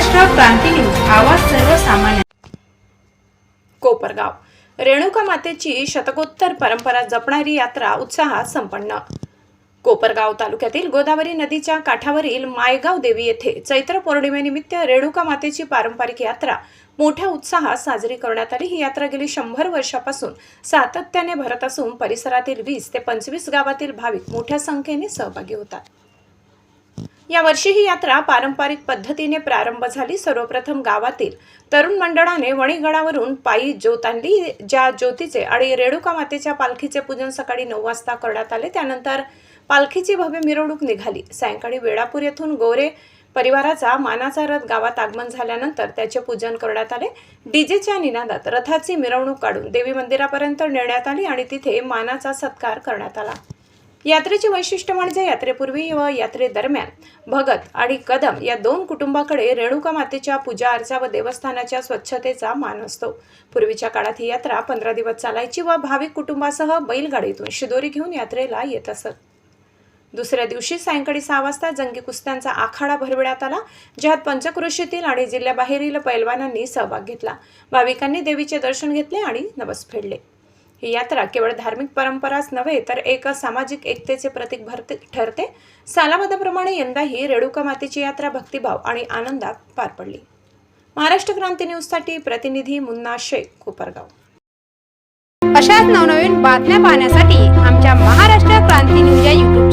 क्रांती news आवाज सर्वसामान्य. कोपरगाव. रेणुका मातेची शतकोत्तर परंपरा जपणारी यात्रा उत्साहात संपन्न. कोपरगाव तालुक्यातील गोदावरी नदीच्या काठावरील मायगाव देवी येथे चैत्र पौर्णिमेनिमित्त रेणुका मातेची पारंपरिक यात्रा मोठ्या उत्साहात साजरी करण्यात आली. ही यात्रा गेली शंभर वर्षापासून सातत्याने भरत असून परिसरातील वीस ते पंचवीस गावातील भाविक मोठ्या संख्येने सहभागी होतात. या वर्षी ही यात्रा पारंपरिक पद्धतीने प्रारंभ झाली. सर्वप्रथम गावातील तरुण मंडळाने वणीगडावरून पायी ज्योत आणली ज्या ज्योतीचे आणि रेणुका मातेच्या पालखीचे पूजन सकाळी नऊ वाजता करण्यात आले. त्यानंतर पालखीची भव्य मिरवणूक निघाली. सायंकाळी वेळापूर येथून गोरे परिवाराचा मानाचा रथ गावात आगमन झाल्यानंतर त्याचे पूजन करण्यात आले. डीजेच्या निनादात रथाची मिरवणूक काढून देवी मंदिरापर्यंत नेण्यात आली आणि तिथे मानाचा सत्कार करण्यात आला. यात्रेचे वैशिष्ट्य म्हणजे यात्रेपूर्वी व यात्रेदरम्यान भगत आणि कदम या दोन कुटुंबाकडे रेणुका मातेच्या पूजा अर्चा व देवस्थानाच्या स्वच्छतेचा मान असतो. पूर्वीच्या काळात ही यात्रा पंधरा दिवस चालायची व भाविक कुटुंबासह बैलगाडीतून शिदोरी घेऊन यात्रेला येत असत. दुसऱ्या दिवशी सायंकाळी सहा वाजता जंगी कुस्त्यांचा आखाडा भरविण्यात आला ज्यात पंचक्रोशीतील आणि जिल्ह्याबाहेरील पैलवानांनी सहभाग घेतला. भाविकांनी देवीचे दर्शन घेतले आणि नवस फेडले. ही यात्रा केवळ धार्मिक परंपराच नव्हे तर एक सामाजिक एकतेचे प्रतीक भरते ठरते. सालाबादाप्रमाणे यंदाही रेणुका मातेची यात्रा भक्तिभाव आणि आनंदात पार पडली. महाराष्ट्र क्रांती न्यूजसाठी प्रतिनिधी मुन्ना शेख कोपरगाव. अशाच नवनवीन बातम्या पाहण्यासाठी आमच्या महाराष्ट्र क्रांती न्यूज या यूट्यूब